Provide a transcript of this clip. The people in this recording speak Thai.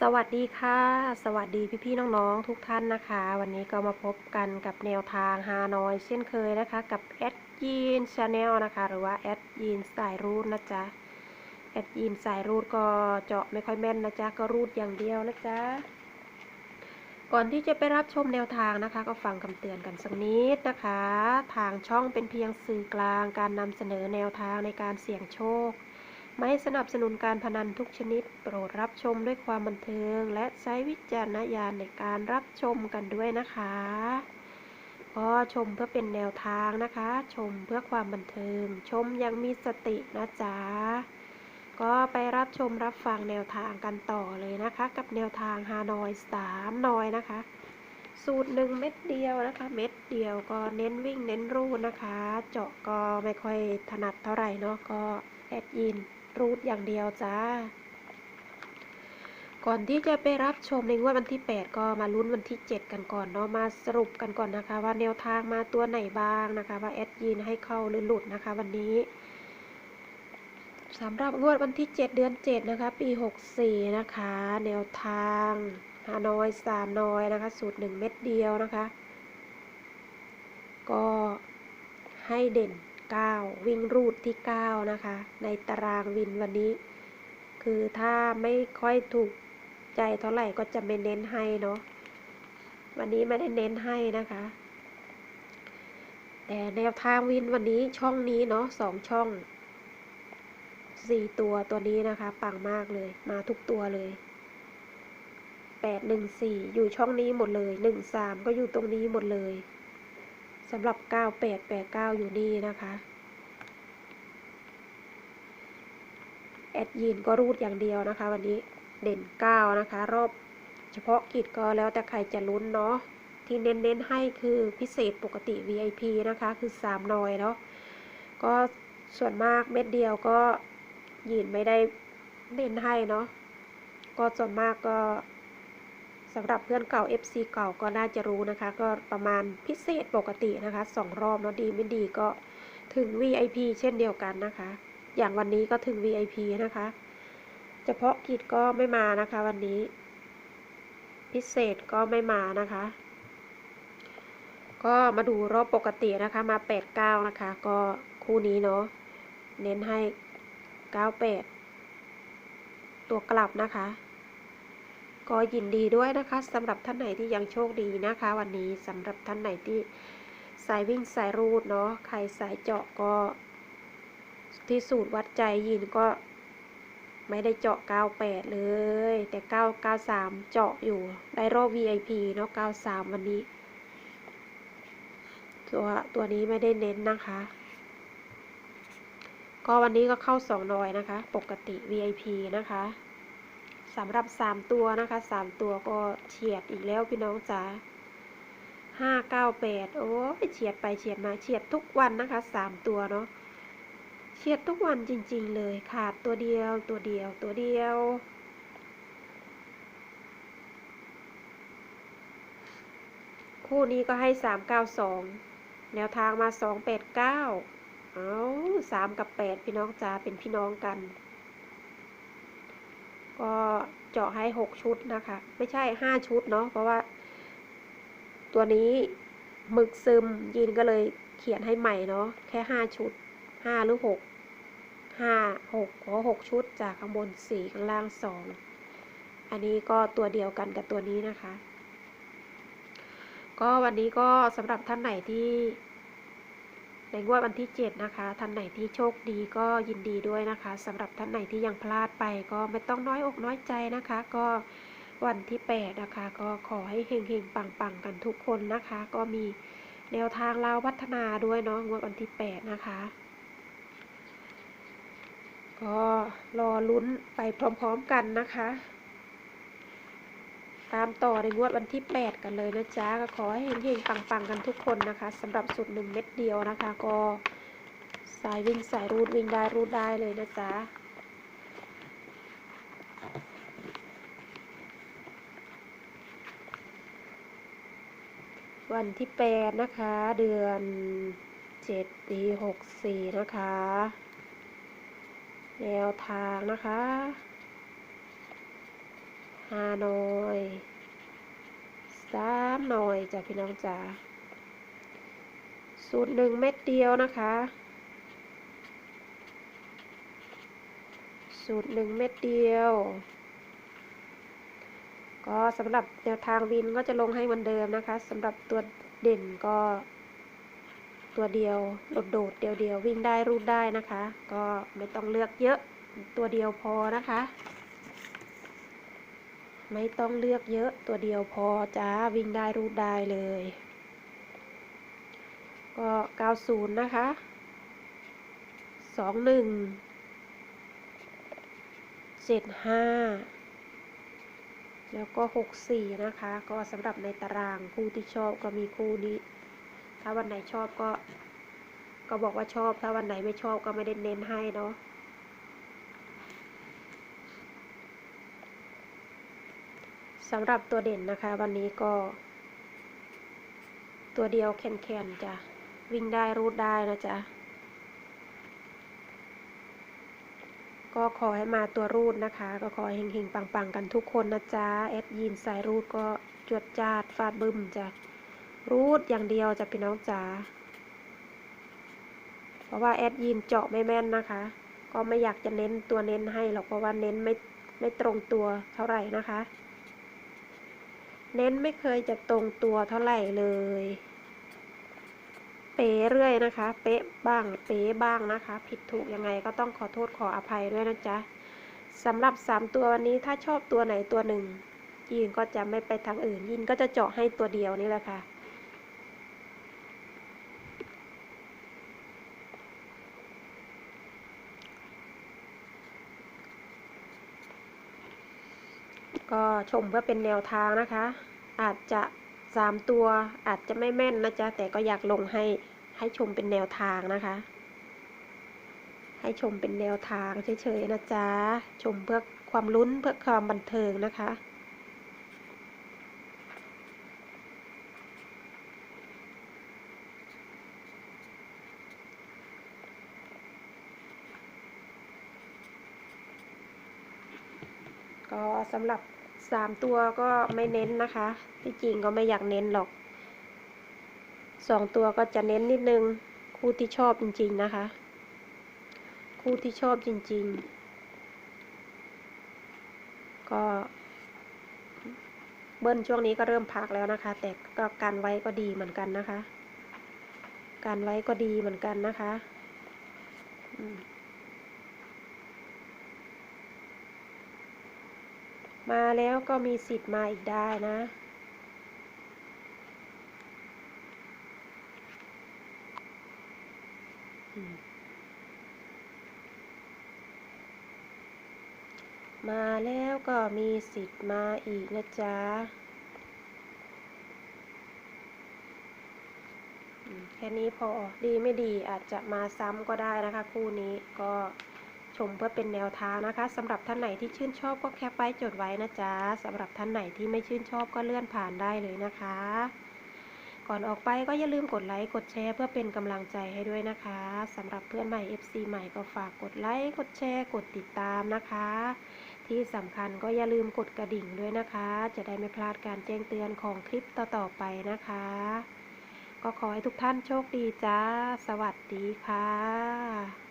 สวัสดีค่ะ สวัสดีพี่ๆน้องๆ ทุกท่านนะคะ วันนี้ก็มาพบกันกับแนวทางฮานอยเช่นเคยนะคะ กับแอดยีนชาแนลนะคะ หรือว่าแอดยีนสายรูดนะจ๊ะแอดยีนสายรูดก็เจาะไม่ค่อยแม่นนะจ๊ะก็รูดอย่างเดียวนะจ๊ะก่อนที่จะไปรับชมแนวทางนะคะ ก็ฟังคำเตือนกันสักนิดนะคะ ทางช่องเป็นเพียงสื่อกลางการนำเสนอแนวทางในการเสี่ยงโชค ไม่สนับสนุนการพนันทุกชนิด โปรดรับชมด้วยความบันเทิง และใช้วิจารณญาณในการรับชมกันด้วยนะคะก็ชมเพื่อเป็นแนวทางนะคะ ชมเพื่อความบันเทิง ชมยังมีสตินะจ๊ะก็ไปรับชมรับฟังแนวทางกันต่อเลยนะคะ กับแนวทางฮานอยสามนอยนะคะ สูตรหนึ่งเม็ดเดียวนะคะ เม็ดเดียวก็เน้นวิ่งเน้นรูนะคะ เจาะก็ไม่ค่อยถนัดเท่าไหร่เนาะก็แอดยิน รูดอย่างเดียวจ้า ก่อนที่จะไปรับชมในงวดวันที่ 8 ก็มาลุ้นวันที่ 7 กันก่อนเนาะมาสรุปกันก่อนนะคะ ว่าแนวทางมาตัวไหนบ้างนะคะ ว่าแอดยินให้เข้าหรือหลุดนะคะ วันนี้สำหรับงวดวันที่ 7 เดือน 7 นะคะ ปี 64 นะคะ แนวทางฮานอยสามนอยนะคะ สูตร 1 เม็ดเดียวนะคะ ก็ให้เด่น 9 วิ่งรูดที่ 9 นะคะ ในตารางวินวันนี้ คือถ้าไม่ค่อยถูกใจเท่าไหร่ก็จะไม่เน้นให้เนาะวันนี้ไม่ได้เน้นให้นะคะ แต่แนวทางวินวันนี้ช่องนี้เนาะสองช่องสี่ตัวตัวนี้นะคะปังมากเลยมาทุกตัวเลยแปดหนึ่งสี่อยู่ช่องนี้หมดเลยหนึ่งสามก็อยู่ตรงนี้หมดเลย สำหรับ 9889 อยู่นี่นะคะแอดยีนก็รูดอย่างเดียวนะคะ วันนี้เด่น 9 นะคะ รอบเฉพาะกิจก็แล้วแต่ใครจะลุ้นเนาะที่เน้นๆให้คือพิเศษปกติ VIP นะคะ คือ3นอยเนาะก็ส่วนมากเม็ดเดียวก็ยีนไม่ได้เน้นให้เนาะก็ส่วนมากก็ สำหรับเพื่อนเก่า FC เก่าก็น่าจะรู้นะคะ ก็ประมาณพิเศษปกตินะคะสองรอบเนาะดีไม่ดีก็ถึง VIP เช่นเดียวกันนะคะ อย่างวันนี้ก็ถึง VIP นะคะ เฉพาะกิจก็ไม่มานะคะวันนี้ พิเศษก็ไม่มานะคะ ก็มาดูรอบปกตินะคะมา 89 นะคะ ก็คู่นี้เนาะเน้นให้ 98 ตัวกลับนะคะ ก็ยินดีด้วยนะคะสำหรับท่านไหนที่ยังโชคดีนะคะ วันนี้สำหรับท่านไหนที่สายวิ่งสายรูดเนาะใครสายเจาะก็ ที่สูตรวัดใจยินก็ไม่ได้เจาะ 98 เลย แต่ 993 เจาะอยู่ได้รอบ VIP เนาะ 93 วันนี้ ตัวตัวนี้ไม่ได้เน้นนะคะ ก็วันนี้ก็เข้า2นอยนะคะ ปกติ VIP นะคะ สำหรับ 3 ตัวนะคะ 3 ตัวก็เฉียดอีกแล้วพี่น้องจ๋าห้าเก้าแปดโอ้ยเฉียดไปเฉียดมาเฉียดทุกวันนะคะ3ตัวเนาะเฉียดทุกวันจริง ๆ เลยขาดตัวเดียวตัวเดียวตัวเดียว คู่นี้ก็ให้392แนวทางมา289เอา3กับ8พี่น้องจ๋าเป็นพี่น้องกัน ก็เจาะให้6ชุดนะคะ ไม่ใช่5ชุดเนาะเพราะว่า ตัวนี้หมึกซึมยินก็เลยเขียนให้ใหม่เนาะแค่5ชุด5หรือ6 5 6ขอ6ชุดจากข้างบน4ข้างล่าง2อันนี้ก็ตัวเดียวกันกับตัวนี้นะคะ ก็วันนี้ก็สำหรับท่านไหนที่ ในงวดวันที่ 7 นะคะ ท่านไหนที่โชคดีก็ยินดีด้วยนะคะสำหรับท่านไหนที่ยังพลาดไปก็ไม่ต้องน้อยอกน้อยใจนะคะ ก็วันที่ 8 นะคะ ก็ขอให้เฮงๆปังๆกันทุกคนนะคะ ก็มีแนวทางลาพัฒนาด้วยเนาะงวดวันที่ 8 นะคะก็รอลุ้นไปพร้อมๆกันนะคะ ตามต่อในงวดวันที่ 8 กันเลยนะจ๊ะก็ขอให้เฮงๆปังๆ กันทุกคนนะคะสำหรับสุดหนึ่งเม็ดเดียวนะคะ ก็สายวิ่งสายรูดวิ่งได้รูดได้เลยนะจ๊ะวันที่ 8 นะคะ เดือน7ปี64 นะคะ แนวทางนะคะ ห้าหน่อยสามหน่อยจ้ะพี่น้องจ๋าสูตรหนึ่งเม็ดเดียวนะคะ สูตรหนึ่งเม็ดเดียว ก็สำหรับแนวทางวินก็จะลงให้เหมือนเดิมนะคะสำหรับตัวเด่นก็ตัวเดียวโดดๆเดียวเดียวๆวิ่งได้รูดได้นะคะ ก็ไม่ต้องเลือกเยอะตัวเดียวพอนะคะ ไม่ต้องเลือกเยอะตัวเดียวพอจ้าวิ่งได้รูดได้เลย ก็ 90 นะคะ 21 75 แล้วก็ 64 นะคะ ก็สำหรับในตารางคู่ที่ชอบก็มีคู่นี้ ถ้าวันไหนชอบก็ ก็บอกว่าชอบถ้าวันไหนไม่ชอบก็ไม่ได้เน้นให้เนาะ สำหรับตัวเด่นนะคะ วันนี้ก็ ตัวเดียวแข็งๆจ้ะวิ่งได้รูดได้นะจ๊ะ ก็ขอให้มาตัวรูดนะคะ ก็ขอให้เฮงๆปังๆ กันทุกคนนะจ๊ะแอดยีนสายรูดก็จวดจาดฟาดบึ้มจ้ะรูดอย่างเดียวจ้ะพี่น้องจ๋าเพราะว่าแอดยีนเจาะไม่แม่นนะคะ ก็ไม่อยากจะเน้นตัวเน้นให้หรอกเพราะว่าเน้นไม่ไม่ตรงตัวเท่าไหร่นะคะ เน้นไม่เคยจะตรงตัวเท่าไหร่เลย เป๊เรื่อยนะคะ เป๊ะบ้าง เป๊ะบ้างนะคะ ผิดถูกยังไงก็ต้องขอโทษขออภัยด้วยนะจ๊ะสำหรับสามตัววันนี้ถ้าชอบตัวไหนตัวหนึ่งยินก็จะไม่ไปทางอื่น ยินก็จะเจาะให้ตัวเดียวนี่แหละค่ะ ก็ชมเพื่อเป็นแนวทางนะคะ อาจจะสามตัวอาจจะไม่แม่นนะจ๊ะ แต่ก็อยากลงให้ให้ชมเป็นแนวทางนะคะ ให้ชมเป็นแนวทางเฉยๆนะจ๊ะ ชมเพื่อความลุ้นเพื่อความบันเทิงนะคะก็สำหรับ สามตัวก็ไม่เน้นนะคะ ที่จริงก็ไม่อยากเน้นหรอกสองตัวก็จะเน้นนิดนึง คู่ที่ชอบจริง ๆนะคะ คู่ที่ชอบจริง ๆ ก็เบิ้ลช่วงนี้ก็เริ่มพักแล้วนะคะ แต่ก็การไว้ก็ดีเหมือนกันนะคะ การไว้ก็ดีเหมือนกันนะคะ มาแล้วก็มีสิทธิ์มาอีกได้นะ มาแล้วก็มีสิทธิ์มาอีกนะจ๊ะแค่นี้พอดีไม่ดีอาจจะมาซ้ำก็ได้นะคะ คู่นี้ก็ ชมเพื่อเป็นแนวทางนะคะสำหรับท่านไหนที่ชื่นชอบก็แคปไว้จดไว้นะจ๊ะสำหรับท่านไหนที่ไม่ชื่นชอบก็เลื่อนผ่านได้เลยนะคะ ก่อนออกไปก็อย่าลืมกดไลค์กดแชร์เพื่อเป็นกำลังใจให้ด้วยนะคะสำหรับเพื่อนใหม่ FC ใหม่ก็ฝากกดไลค์กดแชร์กดติดตามนะคะ ที่สำคัญก็อย่าลืมกดกระดิ่งด้วยนะคะ จะได้ไม่พลาดการแจ้งเตือนของคลิปต่อๆไปนะคะ ก็ขอให้ทุกท่านโชคดีจ้า สวัสดีค่ะ